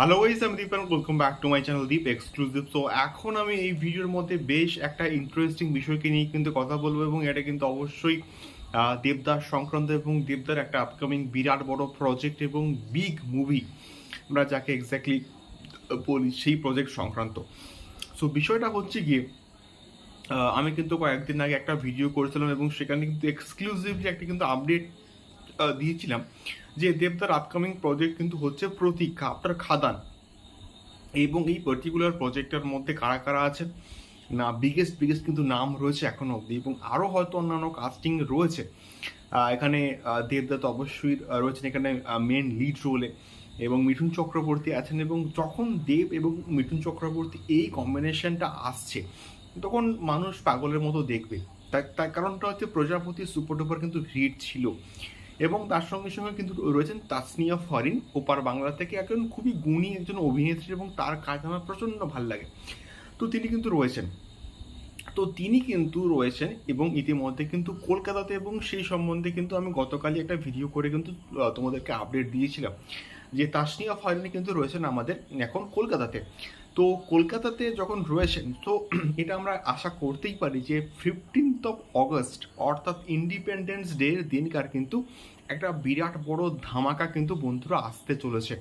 Hello wise আমি Deep welcome back to my channel Deep exclusive তো এখন আমি এই ভিডিওর মধ্যে বেশ একটা ইন্টারেস্টিং বিষয়কে নিয়ে কিন্তু কথা বলব এবং এটা কিন্তু অবশ্যই দেবদাস সংক্রান্ত এবং দেবদার একটা আপকামিং বিরাট বড় প্রজেক্ট এবং বিগ মুভি আমরা যাকে এক্স্যাক্টলি বলি সেই প্রজেক্ট সংক্রান্ত। সো বিষয়টা হচ্ছে গিয়ে আমি কিন্তু কয়েকদিন আগে একটা ভিডিও করেছিলাম এবং সেখানে কিন্তু এক্সক্লুসিভলি একটা কিন্তু আপডেট দিয়েছিলাম। যে দেবদার আপকামিং প্রজেক্ট কিন্তু হচ্ছে প্রতীক্ষা আপনার খাদান। এবং এই পার্টিকুলার প্রজেক্টের মধ্যে কারা কারা আছে না বিগেস্ট বিগেস্ট কিন্তু নাম রয়েছে এখনও অবধি এবং আরও হয়তো অন্যান্য কাস্টিং রয়েছে। এখানে আহ, তো অবশ্যই রয়েছেন এখানে মেন লিড রোলে এবং মিঠুন চক্রবর্তী আছেন এবং যখন দেব এবং মিঠুন চক্রবর্তী এই কম্বিনেশনটা আসছে তখন মানুষ পাগলের মতো দেখবে। তার কারণটা হচ্ছে প্রজাপতি সুপার ডুপার কিন্তু হিট ছিল। এবং তার সঙ্গে সঙ্গে কিন্তু রয়েছেন তাসনিয়া ফরিন, ওপার বাংলা থেকে একজন খুবই গুণী একজন অভিনেত্রী এবং তার কাজ আমার প্রচণ্ড ভালো লাগে। তো তিনি কিন্তু রয়েছেন। তো তিনি কিন্তু রয়েছেন এবং ইতিমধ্যে কিন্তু কলকাতাতে এবং সেই সম্বন্ধে কিন্তু আমি গতকালই একটা ভিডিও করে কিন্তু তোমাদেরকে আপডেট দিয়েছিলাম। যে তাসনিয়া ফরিন কিন্তু রয়েছেন আমাদের এখন কলকাতাতে। তো কলকাতাতে যখন রয়েছেন, তো এটা আমরা আশা করতেই পারি যে ফিফটিন্থ অফ অগস্ট অর্থাৎ ইন্ডিপেন্ডেন্স ডে দিনকার কিন্তু একটা বিরাট বড় ধামাকা কিন্তু বন্ধুরা আসতে চলেছে।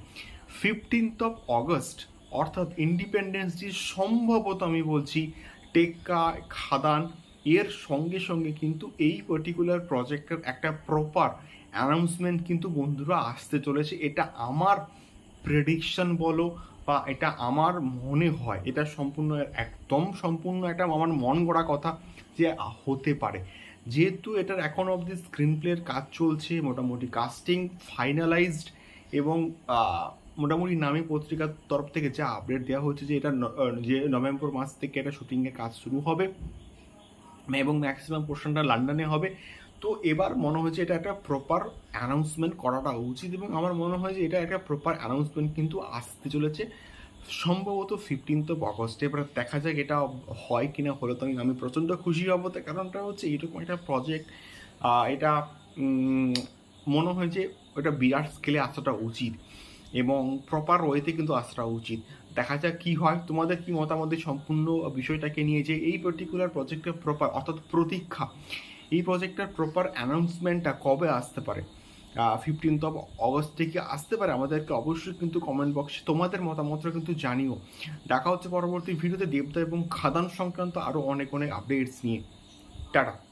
ফিফটিন্থ অফ অগস্ট অর্থাৎ ইন্ডিপেন্ডেন্স ডে সম্ভবত আমি বলছি টেক্কা খাদান এর সঙ্গে সঙ্গে কিন্তু এই পার্টিকুলার প্রজেক্টের একটা প্রপার অ্যানাউন্সমেন্ট কিন্তু বন্ধুরা আসতে চলেছে। এটা আমার প্রেডিকশন বলো বা এটা আমার মনে হয়, এটা সম্পূর্ণ একদম সম্পূর্ণ একটা আমার মন গড়া কথা যে হতে পারে। যেহেতু এটার এখন অবধি স্ক্রিন প্লের কাজ চলছে, মোটামুটি কাস্টিং ফাইনালাইজড এবং মোটামুটি নামে পত্রিকার তরফ থেকে যা আপডেট দেওয়া হচ্ছে যে এটা যে নভেম্বর মাস থেকে এটা শুটিংয়ের কাজ শুরু হবে। এবং ম্যাক্সিমাম পোর্শনটা লন্ডনে হবে। তো এবার মনে হয়েছে এটা একটা প্রপার অ্যানাউন্সমেন্ট করাটা উচিত এবং আমার মনে হয় যে এটা একটা প্রপার অ্যানাউন্সমেন্ট কিন্তু আসতে চলেছে। সম্ভবত ফিফটিন্থ অফ অগস্টে এবার দেখা যাক এটা হয় কিনা, হলে তো আমি- প্রচণ্ড খুশি হব। তার কারণটা হচ্ছে এরকম একটা প্রজেক্ট এটা মনে হয় যে ওটা বিরাট স্কেলে আসাটা উচিত। এবং প্রপার ওয়েতে কিন্তু আসাটা উচিত। দেখা যাক কি হয়। তোমাদের কি মতামত সম্পূর্ণ বিষয়টাকে নিয়ে যে এই পার্টিকুলার প্রজেক্টের প্রপার অর্থাৎ প্রতীক্ষা, এই প্রজেক্টের প্রপার অ্যানাউন্সমেন্টটা কবে আসতে পারে? ফিফটিন্থ অফ অগস্ট থেকে আসতে পারে। আমাদেরকে অবশ্যই কিন্তু কমেন্ট বক্সে তোমাদের মতামতটা কিন্তু জানিও। দেখা হচ্ছে পরবর্তী ভিডিওতে দেবতা এবং খাদান সংক্রান্ত আরও অনেক অনেক আপডেটস নিয়ে। টাটা।